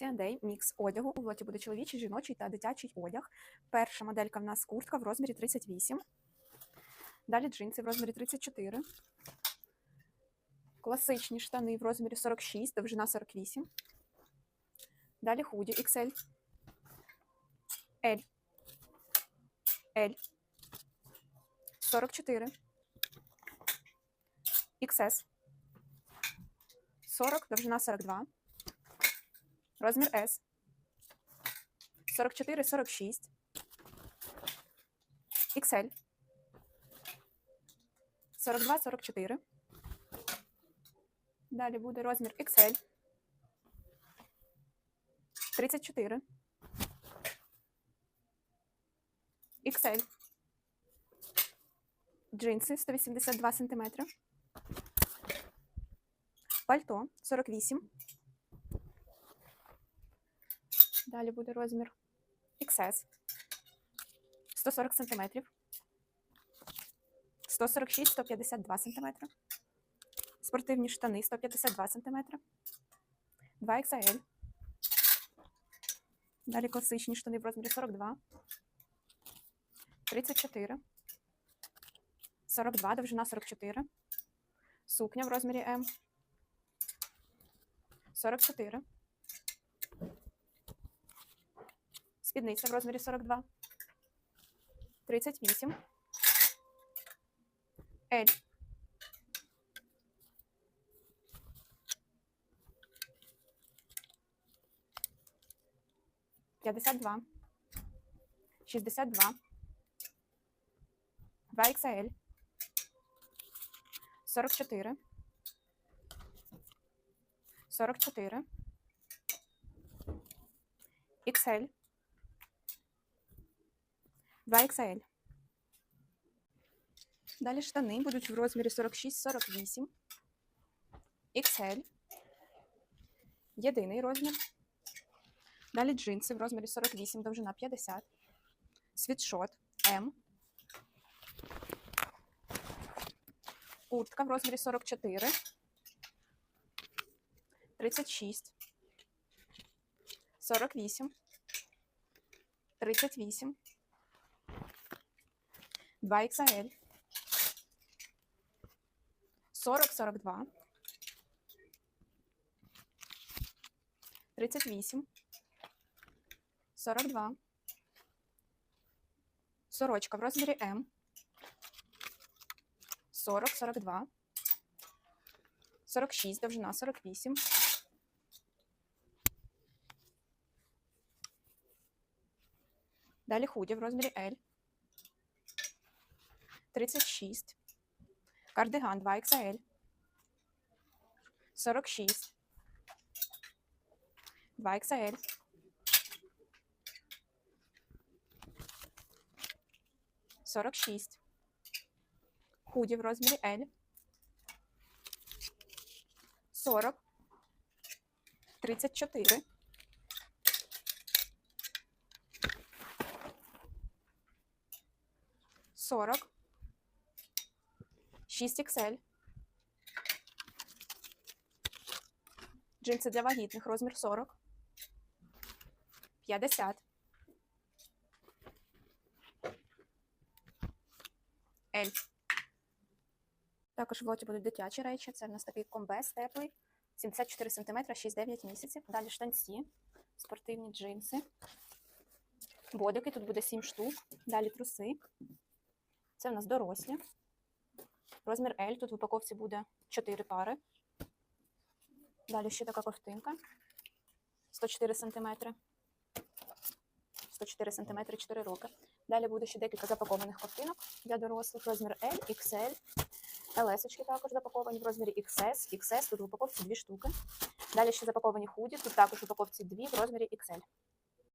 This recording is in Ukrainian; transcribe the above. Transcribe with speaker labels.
Speaker 1: C&A мікс одягу. У лоті буде чоловічий, жіночий та дитячий одяг. Перша моделька в нас куртка в розмірі 38. Далі джинси в розмірі 34. Класичні штани в розмірі 46, довжина 48. Далі худі XL. L. L. 44. XS. 40, довжина 42. Розмір S. 44, 46. XL. 42, 44. Далі буде розмір XL. 34. XL. Джинси 182 см. Пальто 48. Далі буде розмір XS 140 см. 146 152 см. Спортивні штани 152 см. 2 XL. Далі класичні штани в розмірі 42. 34. 42, довжина 44. Сукня в розмірі М. 44. Спідниця в розмірі 42. 38. L. П'ятдесят два. Шістдесят два. Два XL. Сорок чотири. Сорок чотири. XL. 2 XL. Далі штани будуть в розмірі 46-48. XL. Єдиний розмір. Далі джинси в розмірі 48, довжина 50. Світшот М. Куртка в розмірі 44. 36. 48. 38. 2 XL. 40, 42. 38. 42. Сорочка в розмірі М. 40, 42. 46, довжина 48. Далі худі в розмірі L. 36. Кардиган 2 XL. 46. 2 XL. Сорок шість. Худі в розмірі L. Сорок. Тридцять чотири. Сорок. 6 XL. Джинси для вагітних, розмір 40. 50. L. Також в лоті будуть дитячі речі. Це в нас такий комбез теплий. 74 см, 6-9 місяців. Далі штанці, спортивні джинси. Бодики, тут буде 7 штук. Далі труси. Це в нас дорослі. Розмір L. Тут в упаковці буде 4 пари. Далі ще така ковтинка. 104 см. 104 см 4 роки. Далі буде ще декілька запакованих ковтинок для дорослих. Розмір L, XL. LS також запаковані в розмірі XS, XS. Тут в упаковці 2 штуки. Далі ще запаковані худі. Тут також в упаковці 2 в розмірі XL.